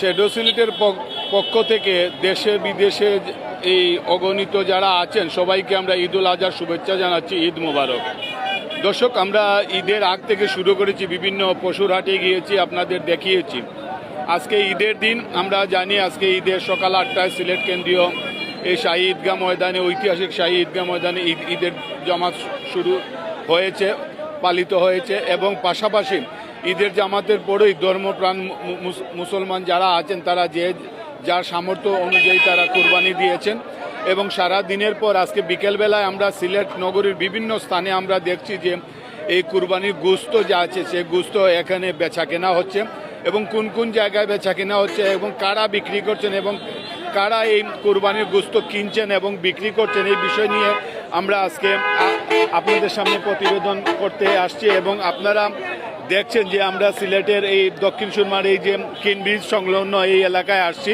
Shadow সিলেটের পক- পক্ষ থেকে দেশে বিদেশে এই অগণিত যারা আছেন, সবাইকে আমরা ঈদুল আজহার শুভেচ্ছা জানাচ্ছি, ঈদ মোবারক। দর্শক, আমরা ঈদের আগ থেকে শুরু করেছি, বিভিন্ন পশুর হাটে গিয়েছি, আপনাদের দেখিয়েছি। আজকে ঈদের দিন, আমরা জানি আজকে ঈদের সকাল আটটায় সিলেট কেন্দ্রীয় এই শাহী ঈদগাহ ময়দানে, ঐতিহাসিক শাহী ঈদগাহ ময়দানে ঈদ, ঈদের জামাত শুরু হয়েছে, পালিত হয়েছে এবং পাশাপাশি ঈদের জামাতের পরেই ধর্মপ্রাণ মুসলমান যারা আছেন, তারা যে, যার সামর্থ্য অনুযায়ী তারা কুরবানি দিয়েছেন। এবং সারা দিনের পর আজকে বিকেলবেলায় আমরা সিলেট নগরীর বিভিন্ন স্থানে আমরা দেখছি যে, এই কুরবানির গুস্ত যা আছে, সে গুস্ত এখানে বেচা কেনা হচ্ছে। এবং কোন কোন জায়গায় বেচা কেনা হচ্ছে এবং কারা বিক্রি করছেন এবং কারা এই কুরবানির গুস্ত কিনছেন এবং বিক্রি করছেন, এই বিষয় নিয়ে আমরা আজকে আপনাদের সামনে প্রতিবেদন করতে আসছি। এবং আপনারা দেখছেন যে আমরা সিলেটের এই দক্ষিণ সুরমার এই যে কিন ব্রিজ সংলগ্ন এই এলাকায় আসছি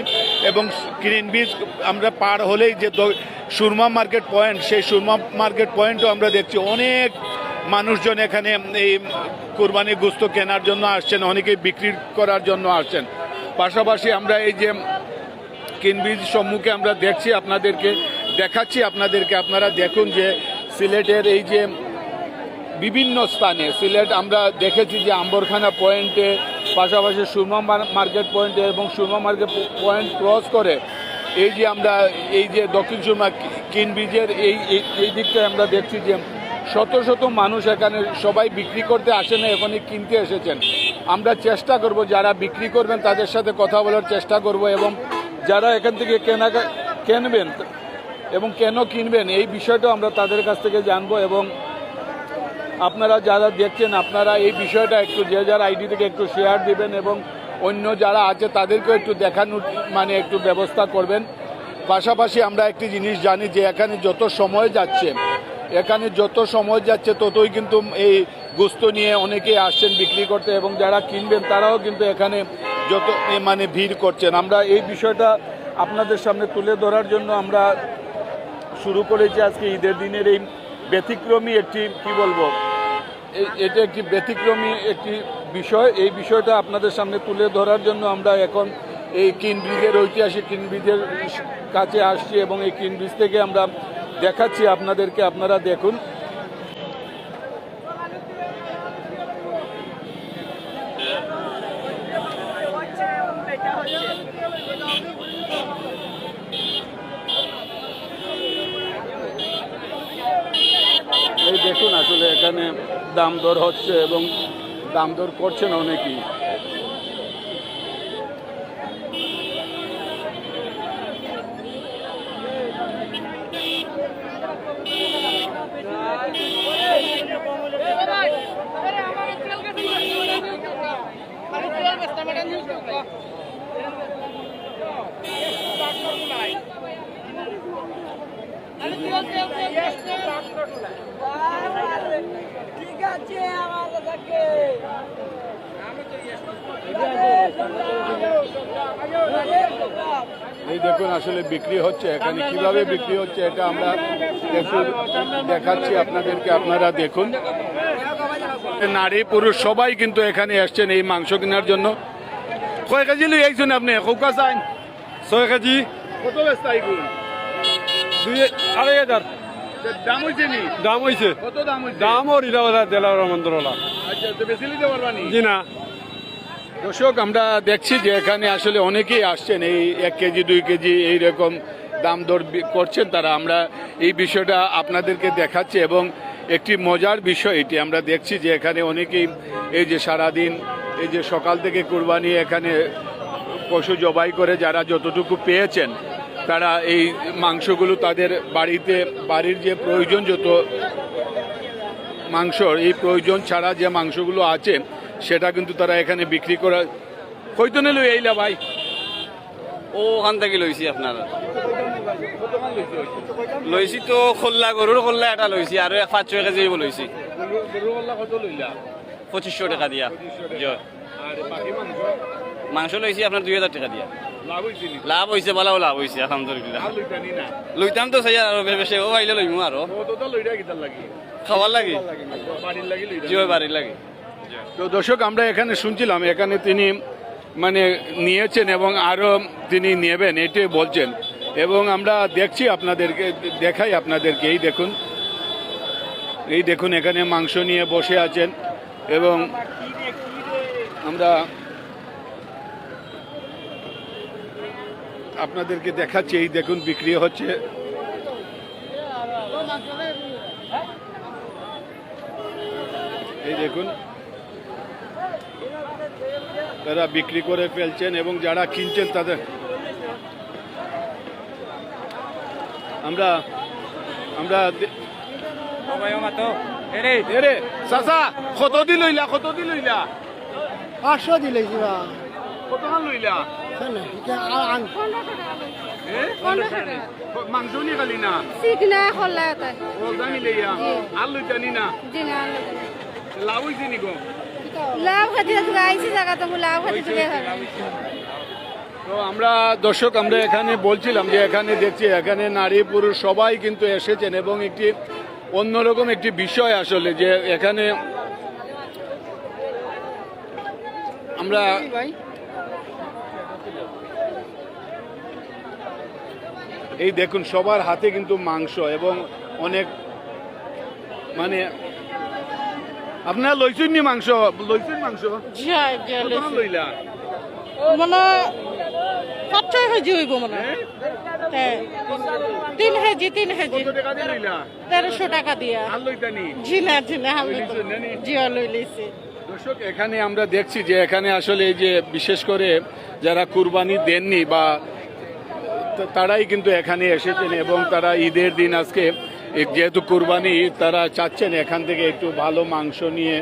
এবং কিন ব্রিজ আমরা পার হলেই যে সুরমা মার্কেট পয়েন্ট, সেই সুরমা মার্কেট পয়েন্টও আমরা দেখছি। অনেক মানুষজন এখানে এই কুরবানি গুস্ত কেনার জন্য আসছেন অনেকে বিক্রি করার জন্য আসছেন। পাশাপাশি আমরা এই যে কিনব্রিজ সম্মুখে আমরা দেখছি আপনাদেরকে, দেখাচ্ছি আপনাদেরকে। আপনারা দেখুন যে সিলেটের এই যে বিভিন্ন স্থানে। সিলেট আমরা দেখেছি যে আম্বরখানা পয়েন্টে পাশাপাশি সুরমা মার্কেট পয়েন্টে এবং সুরমা মার্কেট পয়েন্ট ক্রস করে এই যে আমরা, এই যে দক্ষিণ সুরমা কিন ব্রিজের এই, এই- দিকটায় আমরা দেখছি যে শত শত মানুষ এখানে সবাই বিক্রি করতে আসে না এখানে কিনতে এসেছেন। আমরা চেষ্টা করব যারা বিক্রি করবেন তাদের সাথে কথা বলার চেষ্টা করব এবং যারা এখান থেকে কেনা কেনবেন এবং কেন কিনবেন এই বিষয়টা আমরা তাদের কাছ থেকে জানব এবং আপনারা যারা দেখছেন, আপনারা এই বিষয়টা একটু যে যার আইডি থেকে একটু শেয়ার দিবেন এবং অন্য যারা আছে তাদেরকেও একটু দেখানোর মানে একটু ব্যবস্থা করবেন। পাশাপাশি আমরা একটি জিনিস জানি যে এখানে যত সময় যাচ্ছে, এখানে যত সময় যাচ্ছে ততই কিন্তু এই গুস্ত নিয়ে অনেকেই আসছেন বিক্রি করতে এবং যারা কিনবেন তারাও কিন্তু এখানে যত মানে ভিড় করছেন। আমরা এই বিষয়টা আপনাদের সামনে তুলে ধরার জন্য আমরা শুরু করেছি আজকে ঈদের দিনের এই ব্যতিক্রমী একটি, কি বলব এটা একটি ব্যতিক্রমী একটি বিষয়। এই বিষয়টা আপনাদের সামনে তুলে ধরার জন্য আমরা এখন এই কিনব্রিজের ঐতিহাসিক কিনব্রিজের কাছে আসছি এবং এই কিনব্রিজ থেকে আমরা দেখাচ্ছি। আপনাদেরকে আপনারা দেখুন এই দেখুন আসলে এখানে দাম দর হচ্ছে এবং দাম দর করছেন অনেকেই। এই দেখুন আসলে বিক্রি হচ্ছে এখানে কীভাবে বিক্রি হচ্ছে এটা আমরা একটু দেখাচ্ছি আপনাদেরকে আপনারা দেখুন। নারী পুরুষ সবাই কিন্তু এখানে আসছেন এই মাংস কেনার জন্য। কয় কেজি লই আইছেন আপনি? কৌকা চাইন। ছয় কেজি। কত ব্যস্ত আইগুন? দুই আড়াই হাজার। দাম নি? দাম হয়েছে কত দাম হয়েছে দাম ওর ইলাওয়ালা দেলাওয়ালা মন্দিরওয়ালা আচ্ছা তো বেশি নিতে পারবানি জি না। দর্শক আমরা দেখছি যে এখানে আসলে অনেকেই আসছেন এই এক কেজি দুই কেজি এইরকম দাম দর করছেন তারা। আমরা এই বিষয়টা আপনাদেরকে দেখাচ্ছি এবং একটি মজার বিষয় এটি। আমরা দেখছি যে এখানে অনেকেই এই যে সারাদিন এই যে সকাল থেকে কুরবানি এখানে পশু জবাই করে যারা যতটুকু পেয়েছেন তারা এই মাংসগুলো তাদের বাড়িতে বাড়ির যে প্রয়োজন যত মাংসর এই প্রয়োজন ছাড়া যে মাংসগুলো আছে সেটা কিন্তু তারা এখানে বিক্রি করা হয়তো নিল এইলা ভাই? ও ওখান থেকে লইছি আপনার। লইছি তো খোল্লা গরুর খোল্লা এটা লইছি এক পাঁচ ছয় কেজি লইছি। পঁচিশশো টাকা দিয়া। জয় মাংস লইছি আপনার দুই হাজার টাকা দিয়া। লাভ হয়েছে বলাও লাভ হয়েছে আলহামদুলিল্লাহ। লইতাম তো চাই আৰু বেশি ও আইলে লইমু আৰু। খাবার লাগে। জি বাড়ির লাগে তো দর্শক আমরা এখানে শুনছিলাম এখানে তিনি মানে নিয়েছেন এবং আরও তিনি নেবেন এটাই বলছেন। এবং আমরা দেখছি আপনাদেরকে দেখাই আপনাদেরকে এই দেখুন। এই দেখুন এখানে মাংস নিয়ে বসে আছেন। এবং আমরা আপনাদেরকে দেখাচ্ছি এই দেখুন বিক্রি হচ্ছে। এই দেখুন তারা বিক্রি করে ফেলছেন এবং যারা কিনছেন তাদের আমরা আমরা চাচা কত দি লইলা কত দি লইলা? পাঁচশো কত লইলা? মাংস নিয়ে খালি না? চিকনা খোলা তাই ওলদা মিলাইয়া আর লইতা নি? না দিনা লাভ হইছে নি গো? লাভ খাতি আইছি জায়গা তো লাভ খাতি থেকে তো আমরা দর্শক আমরা এখানে বলছিলাম যে এখানে দেখছি এখানে নারী পুরুষ সবাই কিন্তু এসেছেন এবং একটি অন্যরকম একটি বিষয় আসলে যে এখানে আমরা এই দেখুন সবার হাতে কিন্তু মাংস এবং অনেক মানে আপনার লইছেন নি মাংস? লইছেন মাংস? লইলা? মানে পাঁচ ছয় কেজি হইব মানে তিন কেজি তিন কেজি টাকা দিয়ে তেরোশো টাকা দিয়া। লই লইছে দর্শক এখানে আমরা দেখছি যে এখানে আসলে এই যে বিশেষ করে যারা কুরবানি দেননি বা তারাই কিন্তু এখানে এসেছেন এবং তারা ঈদের দিন আজকে যেহেতু কুরবানি ঈদ, তারা চাচ্ছেন এখান থেকে একটু ভালো মাংস নিয়ে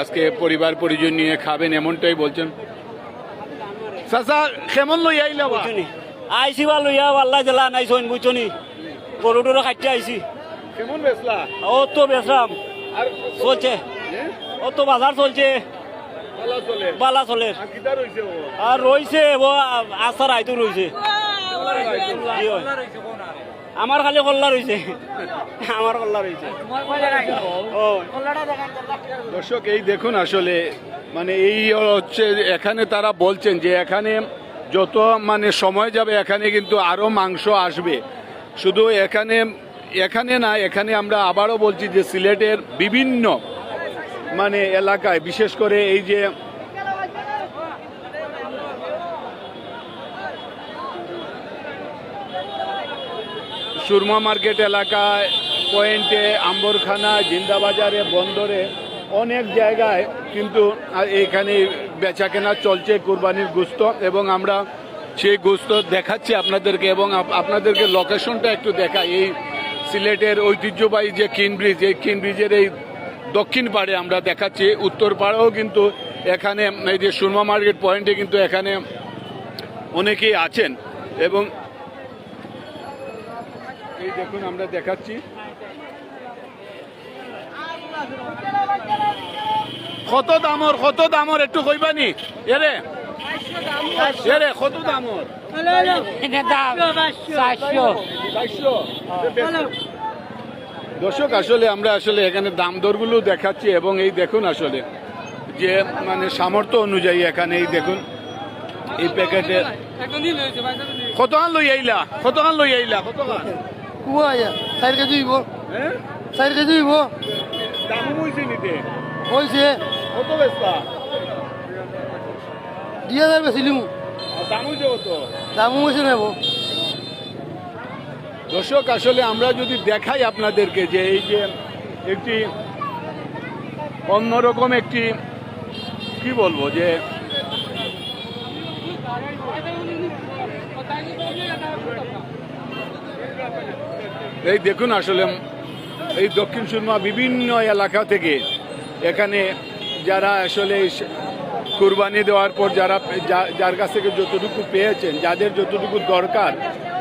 আজকে পরিবার পরিজন নিয়ে খাবেন এমনটাই বলছেন। চাচা কেমন লই আইলা আইসি বা লইয়া আল্লাহ জেলা নাই সইন বুঝছনি গরু টরু খাইতে আইসি কেমন বেসলা ও তো বেসরাম আর চলছে। ও তো বাজার চলছে। বালা চলে। আর রইছে ও আসার আইতো রইছে? আমার খালি কল্লা রয়েছে আমার কল্লা রইছে। ও। দর্শক, এই দেখুন আসলে মানে এই হচ্ছে, এখানে তারা বলছেন যে এখানে যত মানে সময় যাবে, এখানে কিন্তু আরও মাংস আসবে। শুধু এখানে এখানে না, এখানে আমরা আবারও বলছি যে সিলেটের বিভিন্ন মানে এলাকায়, বিশেষ করে এই যে সুরমা মার্কেট এলাকায় পয়েন্টে আম্বরখানা, জিন্দাবাজারে, বন্দরে অনেক জায়গায় কিন্তু এখানে বেচা কেনা চলছে কুরবানির গুস্ত এবং আমরা সেই গুস্ত দেখাচ্ছি আপনাদেরকে এবং আপনাদেরকে লোকেশনটা একটু দেখাই। এই সিলেটের ঐতিহ্যবাহী যে কিন ব্রিজ, এই কিন ব্রিজের এই দক্ষিণ পাড়ে আমরা দেখাচ্ছি। উত্তর পাড়েও কিন্তু এখানে এই যে সুরমা মার্কেট পয়েন্টে কিন্তু এখানে অনেকেই আছেন এবং এই দেখুন আমরা দেখাচ্ছি। কত দামর কত দামর একটু কইবানি? এরে এরে কত দামর? দর্শক আসলে আমরা আসলে এখানে দাম দরগুলো দেখাচ্ছি এবং এই দেখুন আসলে যে মানে সামর্থ্য অনুযায়ী এখানে এই দেখুন এই প্যাকেটে কত আন লই আইলা? কত আন লই আইলা? কত কুয়া আয়া চার কেজি হইব। চার কেজি হইব। দাম হইছে নিতে। হয়েছে কত বেচতা দুই হাজার বেছিলিম আর দাম হইছে কত? দামও হয়েছে নেব দর্শক আসলে আমরা যদি দেখাই আপনাদেরকে যে এই যে একটি অন্যরকম একটি কি বলব যে এই দেখুন আসলে, এই দক্ষিণ সুরমা বিভিন্ন এলাকা থেকে এখানে যারা আসলে কুরবানি দেওয়ার পর যারা যার কাছ থেকে যতটুকু পেয়েছেন, যাদের যতটুকু দরকার,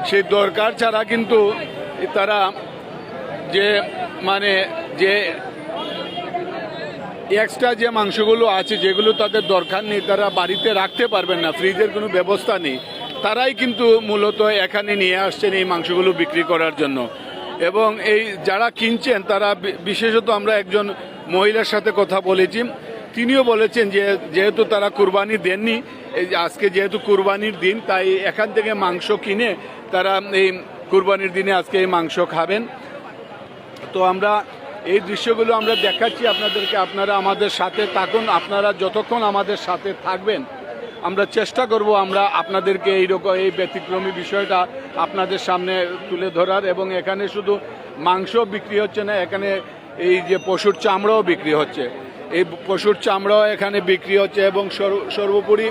সেই দরকার ছাড়া কিন্তু তারা যে মানে যে এক্সট্রা যে মাংসগুলো আছে, যেগুলো তাদের দরকার নেই, তারা বাড়িতে রাখতে পারবেন না ফ্রিজের কোনো ব্যবস্থা নেই। তারাই কিন্তু মূলত এখানে নিয়ে আসছেন এই মাংসগুলো বিক্রি করার জন্য। এবং এই যারা কিনছেন, তারা বিশেষত আমরা একজন মহিলার সাথে কথা বলেছি। তিনিও বলেছেন যে, যেহেতু তারা কুরবানি দেননি আজকে যেহেতু কুরবানির দিন, তাই এখান থেকে মাংস কিনে তারা এই কুরবানির দিনে আজকে এই মাংস খাবেন। তো আমরা এই দৃশ্যগুলো আমরা দেখাচ্ছি আপনাদেরকে। আপনারা আমাদের সাথে থাকুন। আপনারা যতক্ষণ আমাদের সাথে থাকবেন আমরা চেষ্টা করব আমরা আপনাদেরকে এইরকম এই ব্যতিক্রমী বিষয়টা আপনাদের সামনে তুলে ধরার এবং এখানে শুধু মাংস বিক্রি হচ্ছে না, এখানে এই যে পশুর চামড়াও বিক্রি হচ্ছে। এই পশুর চামড়াও এখানে বিক্রি হচ্ছে এবং সর্ব- সর্বোপরি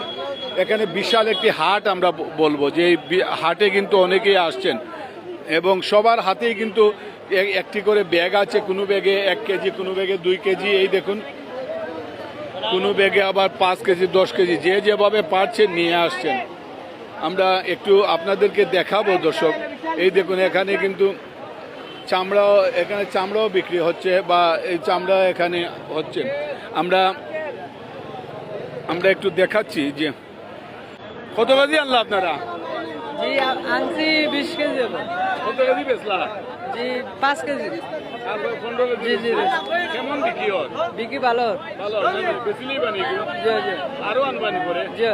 এখানে বিশাল একটি হাট আমরা বলব যে এই হাটে কিন্তু অনেকেই আসছেন এবং সবার হাতেই কিন্তু একটি করে ব্যাগ আছে, কোনো ব্যাগে এক কেজি, কোনো ব্যাগে দুই কেজি, এই দেখুন। কোনো ব্যাগে আবার পাঁচ কেজি, দশ কেজি, যে যেভাবে পারছেন নিয়ে আসছেন। আমরা একটু আপনাদেরকে দেখাবো, দর্শক। এই দেখুন, এখানে কিন্তু চামড়াও, এখানে চামড়াও বিক্রি হচ্ছে বা এই চামড়া এখানে হচ্ছে। আমরা আমরা একটু দেখাচ্ছি যে কত কেজি আনলা আপনারা? জি আনছি বিশ কেজি কত কেজি বেচলা? জি পাঁচ কেজি। জি, জি। কেমন বিক্রি হয়? বিক্রি ভালো। ভালো বেশিলেই বানি জি জি। আরও আনবানি করে? জি।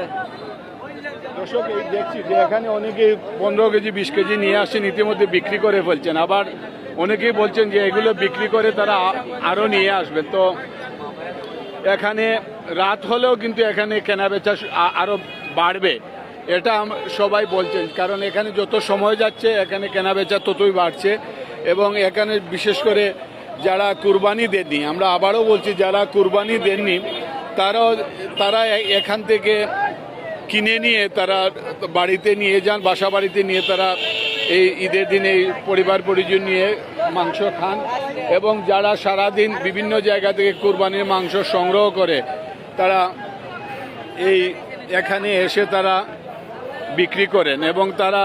দর্শক এই দেখছি যে এখানে অনেকে পনেরো কেজি বিশ কেজি নিয়ে আসছেন ইতিমধ্যে বিক্রি করে ফেলছেন। আবার অনেকেই বলছেন যে এগুলো বিক্রি করে তারা আ- আরও নিয়ে আসবে তো এখানে রাত হলেও কিন্তু এখানে কেনা বেচা সু- আ- আরও বাড়বে। এটা সবাই বলছেন, কারণ এখানে যত সময় যাচ্ছে, এখানে কেনা বেচা ততই বাড়ছে এবং এখানে বিশেষ করে যারা কুরবানি দেননি, আমরা আবারও বলছি যারা কুরবানি দেননি তারাও তারা এখান থেকে কিনে নিয়ে তারা বাড়িতে নিয়ে যান, বাসা বাড়িতে নিয়ে তারা এই ঈদের দিনে পরিবার পরিজন নিয়ে মাংস খান এবং যারা সারাদিন বিভিন্ন জায়গা থেকে কোরবানির মাংস সংগ্রহ করে, তারা এই এখানে এসে তারা বিক্রি করেন এবং তারা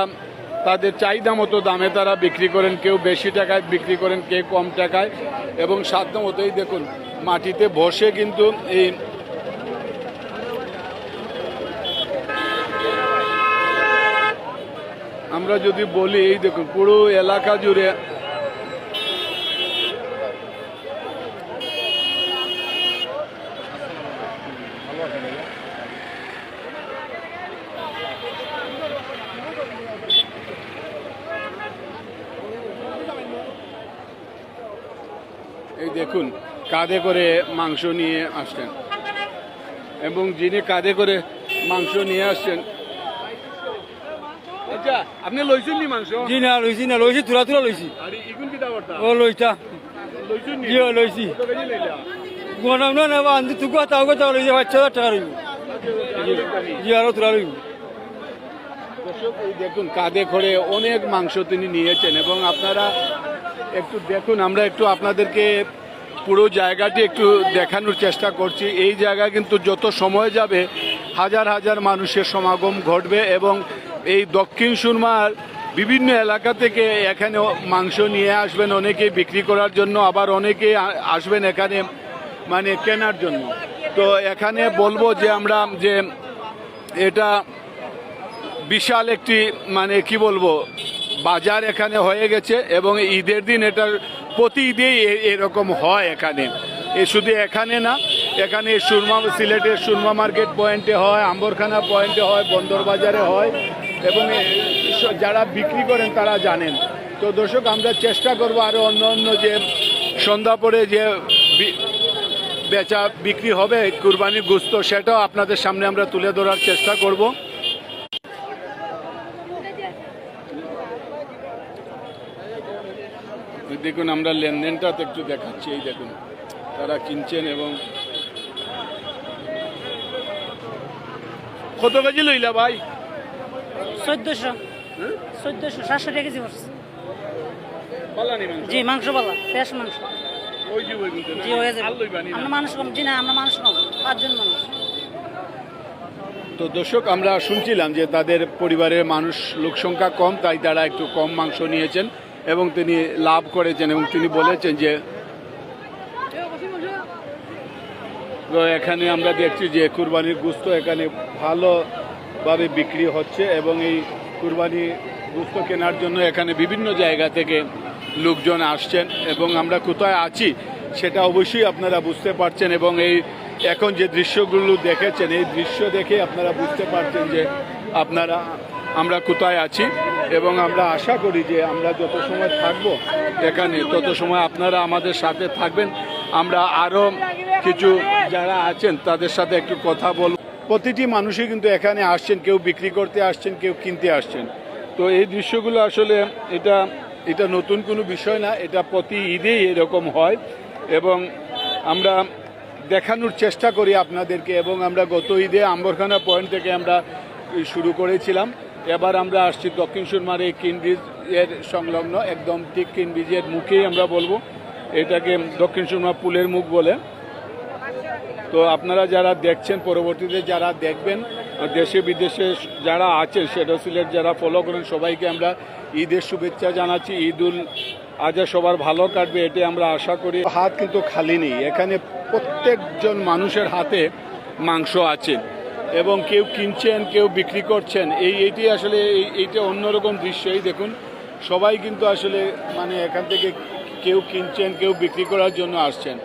তাদের চাহিদা মতো দামে তারা বিক্রি করেন, কেউ বেশি টাকায় বিক্রি করেন, কেউ কম টাকায়। এবং সাধ্য মতোই দেখুন, মাটিতে বসে কিন্তু এই আমরা যদি বলি, এই দেখুন, পুরো এলাকা জুড়ে এই দেখুন কাঁধে করে মাংস নিয়ে আসছেন। এবং যিনি কাঁধে করে মাংস নিয়ে আসছেন আচ্ছা আপনি লইছেন নি মাংস? জি না লইছি না লইছি তুলা তুলা লইছি। আরে ইগুন কি দাবরটা ও লইতা। লইছেন নি? জি ও লইছি। কত কেজি লইলা? গনাম না নেবা আন্দি তুকু তাও লইছে পাঁচ হাজার টাকা লইব। জি আরও তুলা লইব। দেখুন কাঁধে করে অনেক মাংস তিনি নিয়েছেন এবং আপনারা একটু দেখুন, আমরা একটু আপনাদেরকে পুরো জায়গাটি একটু দেখানোর চেষ্টা করছি। এই জায়গা কিন্তু যত সময় যাবে, হাজার হাজার মানুষের সমাগম ঘটবে এবং এই দক্ষিণ সুরমার বিভিন্ন এলাকা থেকে এখানে মাংস নিয়ে আসবেন অনেকে বিক্রি করার জন্য, আবার অনেকে আসবেন এখানে মানে কেনার জন্য। তো এখানে বলব যে আমরা যে এটা বিশাল একটি মানে কি বলব বাজার এখানে হয়ে গেছে এবং ঈদের দিন এটার প্রতি ঈদেই এরকম হয় এখানে। এ শুধু এখানে না, এখানে সুরমা সিলেটের সুরমা মার্কেট পয়েন্টে হয়, আম্বরখানা পয়েন্টে হয়, বন্দর বাজারে হয় এবং যারা বিক্রি করেন তারা জানেন। তো দর্শক, আমরা চেষ্টা করব আরও অন্য অন্য যে সন্ধ্যা পরে যে বেচা বিক্রি হবে, কুরবানির গুস্ত, সেটাও আপনাদের সামনে আমরা তুলে ধরার চেষ্টা করব। দেখুন আমরা লেনদেনটা তো একটু দেখাচ্ছি এই দেখুন। তারা কিনছেন এবং কত কেজি লইলা ভাই? চোদ্দশো। চোদ্দশো সাতশো টাকা কেজি পড়ছে। জি মাংস বলা ফ্রেশ মাংস। জি হয়ে যাবে। আমরা মানুষ কম জি না আমরা মানুষ কম পাঁচজন মানুষ। তো দর্শক, আমরা শুনছিলাম যে তাদের পরিবারের মানুষ লোক সংখ্যা কম, তাই তারা একটু কম মাংস নিয়েছেন এবং তিনি লাভ করেছেন এবং তিনি বলেছেন যে এখানে আমরা দেখছি যে কুরবানির গুস্ত এখানে ভালোভাবে বিক্রি হচ্ছে এবং এই কুরবানি গুস্ত কেনার জন্য এখানে বিভিন্ন জায়গা থেকে লোকজন আসছেন এবং আমরা কোথায় আছি সেটা অবশ্যই আপনারা বুঝতে পারছেন এবং এই এখন যে দৃশ্যগুলো দেখেছেন, এই দৃশ্য দেখে আপনারা বুঝতে পারছেন যে আপনারা, আমরা কোথায় আছি এবং আমরা আশা করি যে আমরা যত সময় থাকব এখানে, তত সময় আপনারা আমাদের সাথে থাকবেন। আমরা আরও কিছু যারা আছেন, তাদের সাথে একটু কথা বলব। প্রতিটি মানুষই কিন্তু এখানে আসছেন, কেউ বিক্রি করতে আসছেন, কেউ কিনতে আসছেন। তো এই দৃশ্যগুলো আসলে এটা এটা নতুন কোনো বিষয় না, এটা প্রতি ঈদেই এরকম হয়। এবং আমরা দেখানোর চেষ্টা করি আপনাদেরকে এবং আমরা গত ঈদে আম্বরখানা পয়েন্ট থেকে আমরা শুরু করেছিলাম। এবার আমরা আসছি দক্ষিণ সুরমার এই কিন ব্রিজের সংলগ্ন, একদম ঠিক কিন ব্রিজের মুখেই আমরা বলব। এটাকে দক্ষিণ সুরমা পুলের মুখ বলে। তো আপনারা যারা দেখছেন, পরবর্তীতে যারা দেখবেন, দেশে বিদেশে যারা আছেন সেটা সিলেট যারা ফলো করেন, সবাইকে আমরা ঈদের শুভেচ্ছা জানাচ্ছি। ঈদুল আজা সবার ভালো কাটবে, এটাই আমরা আশা করি। হাত কিন্তু খালি নেই, এখানে প্রত্যেকজন মানুষের হাতে মাংস আছে এবং কেউ কিনছেন, কেউ বিক্রি করছেন। এই, এইটি আসলে এই- এইটা অন্যরকম দৃশ্য। এই দেখুন, সবাই কিন্তু আসলে মানে এখান থেকে কেউ কিনছেন, কেউ বিক্রি করার জন্য আসছেন।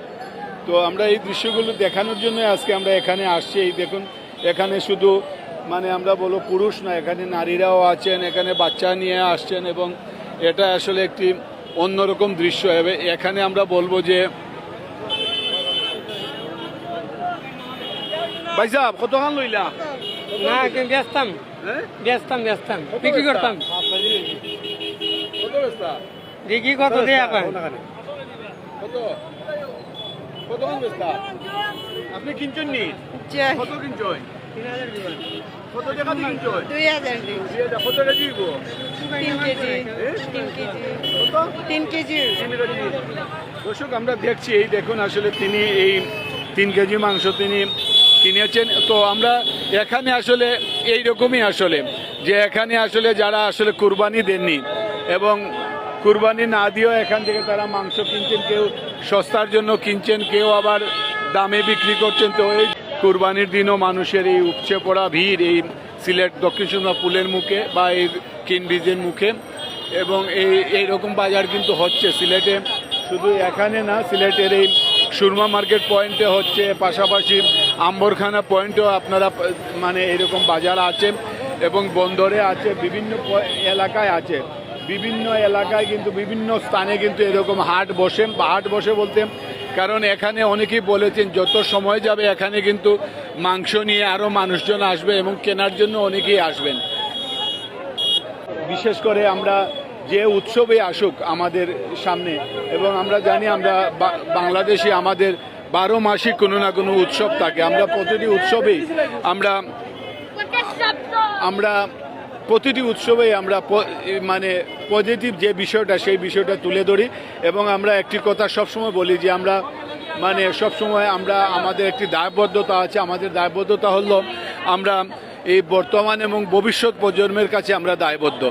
তো আমরা এই দৃশ্যগুলো দেখানোর জন্য আজকে আমরা এখানে আসছি। এই দেখুন, এখানে শুধু মানে আমরা বলো পুরুষ না এখানে নারীরাও আছেন, এখানে বাচ্চা নিয়ে আসছেন এবং এটা আসলে একটি অন্যরকম দৃশ্য হবে। এখানে আমরা বলব যে ভাই সাহেব কতক্ষণ লইলা? না ব্যস্তাম। হ্যাঁ? ব্যস্তাম ব্যস্তাম। বিক্রি করতাম। কত বেচতা? দেখি কত দিয়ে এখন কত? কতক্ষণ বেচতা? আপনি কিনছেন নি কত কিনছেন? কত টাকা দিয়ে কিনছেন দুই হাজার দুই হাজার, কত টাকা দিব? তিন কেজি। হ্যাঁ? তিন কেজি। দর্শক আমরা দেখছি এই দেখুন আসলে তিনি এই তিন কেজি মাংস তিনি কিনেছেন। তো আমরা এখানে আসলে এই রকমই আসলে যে এখানে আসলে যারা আসলে কুরবানি দেননি এবং কুরবানি না দিয়েও এখান থেকে তারা মাংস কিনছেন কেউ সস্তার জন্য কিনছেন কেউ আবার দামে বিক্রি করছেন তো এই কুরবানির দিনও মানুষের এই উপচে পড়া ভিড়, এই সিলেট দক্ষিণ সুরমা পুলের মুখে বা এই কিন ব্রিজের মুখে। এবং এই এইরকম বাজার কিন্তু হচ্ছে সিলেটে। শুধু এখানে না, সিলেটের এই সুরমা মার্কেট পয়েন্টে হচ্ছে, পাশাপাশি আম্বরখানা পয়েন্টেও আপনারা মানে এরকম বাজার আছে এবং বন্দরে আছে, বিভিন্ন এলাকায় আছে। বিভিন্ন এলাকায় কিন্তু, বিভিন্ন স্থানে কিন্তু এরকম হাট বসে হাট বসে বলতে কারণ এখানে অনেকেই বলেছেন যত সময় যাবে এখানে কিন্তু মাংস নিয়ে আরও মানুষজন আসবে এবং কেনার জন্য অনেকেই আসবেন। বিশেষ করে আমরা যে উৎসবে আসুক আমাদের সামনে, এবং আমরা জানি আমরা বাংলাদেশে আমাদের বারো মাসই কোনো না কোনো উৎসব থাকে। আমরা প্রতিটি উৎসবেই আমরা আমরা প্রতিটি উৎসবেই আমরা মানে পজিটিভ যে বিষয়টা, সেই বিষয়টা তুলে ধরি এবং আমরা একটি কথা সবসময় বলি যে আমরা মানে সবসময় আমরা আমাদের একটি দায়বদ্ধতা আছে। আমাদের দায়বদ্ধতা হলো আমরা এই বর্তমান এবং ভবিষ্যৎ প্রজন্মের কাছে আমরা দায়বদ্ধ।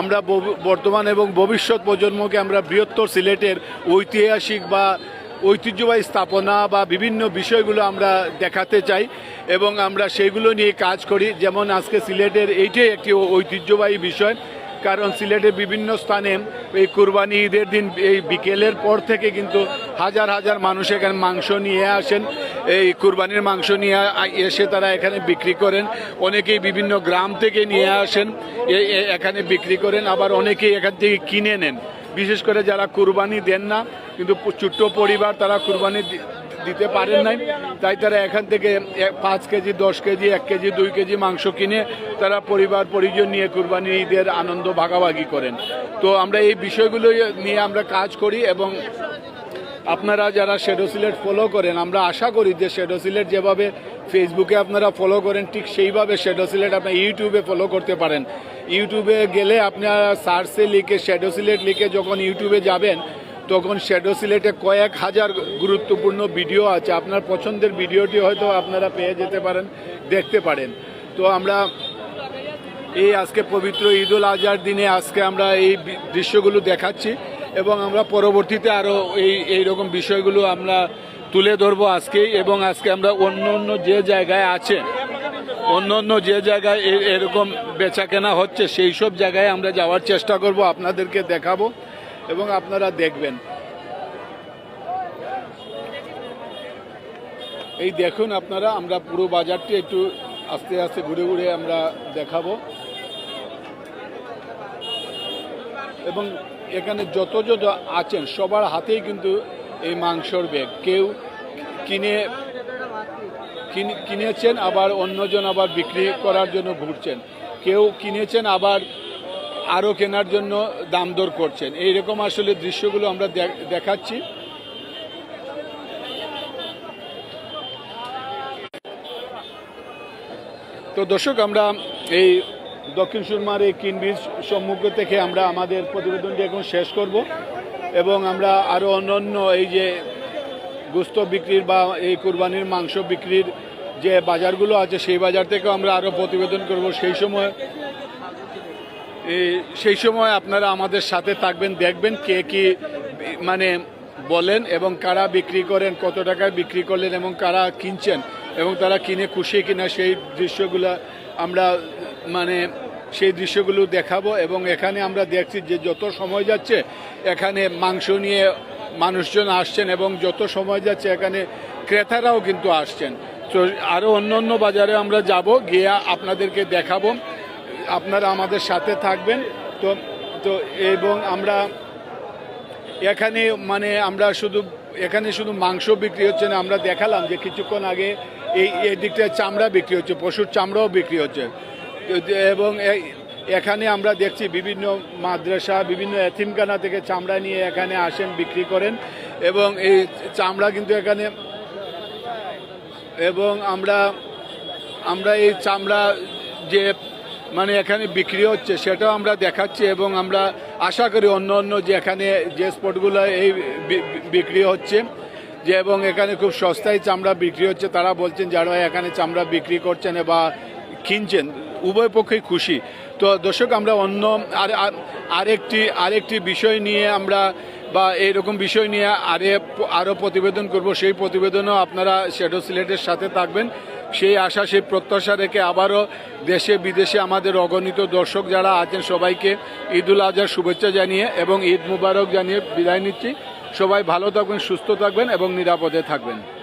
আমরা বর্তমান এবং ভবিষ্যৎ প্রজন্মকে আমরা বৃহত্তর সিলেটের ঐতিহাসিক বা ঐতিহ্যবাহী স্থাপনা বা বিভিন্ন বিষয়গুলো আমরা দেখাতে চাই এবং আমরা সেইগুলো নিয়ে কাজ করি। যেমন আজকে সিলেটের এইটাই একটি ঐতিহ্যবাহী বিষয়, কারণ সিলেটের বিভিন্ন স্থানে এই কুরবানি ঈদের দিন এই বিকেলের পর থেকে কিন্তু হাজার হাজার মানুষ এখানে মাংস নিয়ে আসেন। এই কুরবানির মাংস নিয়ে এসে তারা এখানে বিক্রি করেন। অনেকেই বিভিন্ন গ্রাম থেকে নিয়ে আসেন এখানে বিক্রি করেন, আবার অনেকেই এখান থেকে কিনে নেন। বিশেষ করে যারা কুরবানি দেন না, কিন্তু ছোট্ট পরিবার তারা কুরবানি দিতে পারেন নাই। তাই তারা এখান থেকে পাঁচ কেজি, দশ কেজি, এক কেজি, দুই কেজি মাংস কিনে তারা পরিবার, পরিজন নিয়ে কুরবানি ঈদের আনন্দ ভাগাভাগি করেন। তো আমরা এই বিষয়গুলো নিয়ে আমরা কাজ করি এবং আপনারা যারা শেডো সিলেট ফলো করেন, আমরা আশা করি যে শেডো সিলেট যেভাবে ফেসবুকে আপনারা ফলো করেন, ঠিক সেইভাবে শ্যাডো সিলেট আপনার ইউটিউবে ফলো করতে পারেন। ইউটিউবে গেলে আপনারা সার্চে লিখে শ্যাডো সিলেট লিখে যখন ইউটিউবে যাবেন, তখন শ্যাডো সিলেটে কয়েক হাজার গুরুত্বপূর্ণ ভিডিও আছে। আপনার পছন্দের ভিডিওটি হয়তো আপনারা পেয়ে যেতে পারেন, দেখতে পারেন। তো আমরা এই আজকে পবিত্র ঈদ উল আজহার দিনে আজকে আমরা এই দৃশ্যগুলো দেখাচ্ছি এবং আমরা পরবর্তীতে আরও এই এই রকম বিষয়গুলো আমরা তুলে ধরবো আজকেই এবং আজকে আমরা অন্য অন্য যে জায়গায় আছে, অন্য অন্য যে জায়গায় এরকম বেচা কেনা হচ্ছে, সেই সব জায়গায় আমরা যাওয়ার চেষ্টা করব, আপনাদেরকে দেখাবো এবং আপনারা দেখবেন। এই দেখুন আপনারা, আমরা পুরো বাজারটি একটু আস্তে আস্তে ঘুরে ঘুরে আমরা দেখাবো। এবং এখানে যত যত আছেন, সবার হাতেই কিন্তু এই মাংসর ব্যাগ। কেউ কিনে কিনে- কিনেছেন, আবার অন্যজন আবার বিক্রি করার জন্য ঘুরছেন। কেউ কিনেছেন, আবার আরও কেনার জন্য দাম দর করছেন। এইরকম আসলে দৃশ্যগুলো আমরা দেখ- দেখাচ্ছি। তো দর্শক, আমরা এই দক্ষিণ সুরমার এই কিনবীজ সম্মুখ থেকে আমরা আমাদের প্রতিবেদনটি এখন শেষ করব। এবং আমরা আরও অন্যান্য এই যে গোস্ত বিক্রির বা এই কুরবানির মাংস বিক্রির যে বাজারগুলো আছে, সেই বাজার থেকেও আমরা আরও প্রতিবেদন করব। সেই সময় সেই সময় আপনারা আমাদের সাথে থাকবেন, দেখবেন কে কি মানে বলেন এবং কারা বিক্রি করেন, কত টাকায় বিক্রি করলেন এবং কারা কিনছেন এবং তারা কিনে খুশি কিনা, সেই দৃশ্যগুলো আমরা মানে সেই দৃশ্যগুলো দেখাবো এবং এখানে আমরা দেখছি যে যত সময় যাচ্ছে, এখানে মাংস নিয়ে মানুষজন আসছেন এবং যত সময় যাচ্ছে, এখানে ক্রেতারাও কিন্তু আসছেন। তো আরও অন্য অন্য বাজারে আমরা যাব, গিয়ে আপনাদেরকে দেখাবো। আপনারা আমাদের সাথে থাকবেন। তো তো এবং আমরা এখানে মানে আমরা শুধু, এখানে শুধু মাংস বিক্রি হচ্ছে না, আমরা দেখালাম যে কিছুক্ষণ আগে এই দিকটায় চামড়া বিক্রি হচ্ছে, পশুর চামড়াও বিক্রি হচ্ছে। এবং এখানে আমরা দেখছি বিভিন্ন মাদ্রাসা, বিভিন্ন এথিমখানা থেকে চামড়া নিয়ে এখানে আসেন, বিক্রি করেন এবং এই চামড়া কিন্তু এখানে এবং আমরা আমরা এই চামড়া যে মানে এখানে বিক্রি হচ্ছে সেটাও আমরা দেখাচ্ছি এবং আমরা আশা করি অন্য অন্য যে এখানে যে স্পটগুলো এই বিক্রি হচ্ছে যে এবং এখানে খুব সস্তায় চামড়া বিক্রি হচ্ছে। তারা বলছেন যারা এখানে চামড়া বিক্রি করছেন বা কিনছেন উভয় পক্ষেই খুশি। তো দর্শক, আমরা অন্য আর, আর- আরেকটি আরেকটি বিষয় নিয়ে আমরা বা এইরকম বিষয় নিয়ে আরে আরও প্রতিবেদন করব। সেই প্রতিবেদনও আপনারা শ্যাডো সিলেটের সাথে থাকবেন। সেই আশা, সেই প্রত্যাশা রেখে আবারও দেশে, বিদেশে আমাদের অগণিত দর্শক যারা আছেন, সবাইকে ঈদুল আজহার শুভেচ্ছা জানিয়ে এবং ঈদ মুবারক জানিয়ে বিদায় নিচ্ছি। সবাই ভালো থাকবেন, সুস্থ থাকবেন এবং নিরাপদে থাকবেন।